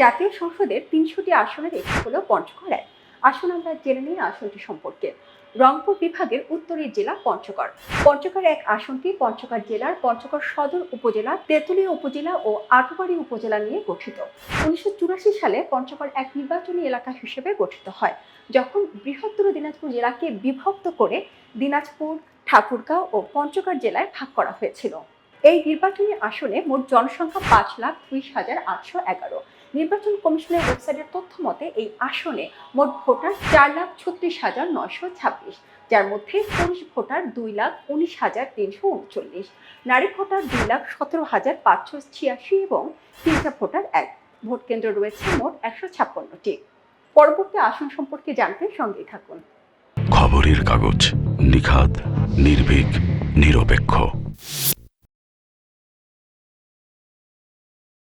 জাতীয় সংসদের তিনশোটি আসনের একটি হল পঞ্চগড় এক। আসুন আমরা জেনে নিই আসনটি সম্পর্কে। রংপুর বিভাগের উত্তরের জেলা পঞ্চগড়। পঞ্চগড় এক আসনটি পঞ্চগড় জেলার পঞ্চগড় সদর উপজেলা, তেঁতুলিয়া উপজেলা ও আটবাড়ি উপজেলা নিয়ে গঠিত। উনিশশো চুরাশি সালে পঞ্চগড় এক নির্বাচনী এলাকা হিসেবে গঠিত হয়, যখন বৃহত্তর দিনাজপুর জেলাকে বিভক্ত করে দিনাজপুর, ঠাকুরগাঁও ও পঞ্চগড় জেলায় ভাগ করা হয়েছিল। এই নির্বাচনী আসনে মোট জনসংখ্যা পাঁচ লাখ ত্রিশ হাজার আটশো এগারো। নির্বাচন কমিশনের ওয়েবসাইটের তথ্য মতে, এই আসনে মোট ভোটার চার লাখ ছত্রিশ হাজার নয়শো ছাব্বিশ, যার মধ্যে পুরুষ ভোটার দুই লাখ উনিশ হাজার তিনশো উনচল্লিশ, নারী ভোটার দুই লাখ সতেরো হাজার পাঁচশো ছিয়াশি এবং তিনটা ভোটার এক। ভোট কেন্দ্র রয়েছে মোট একশো ছাপ্পান্নটি। পরবর্তী আসন সম্পর্কে জানতে সঙ্গেই থাকুন। খবরের কাগজ নিখাত নির্ভীক, নিরপেক্ষ।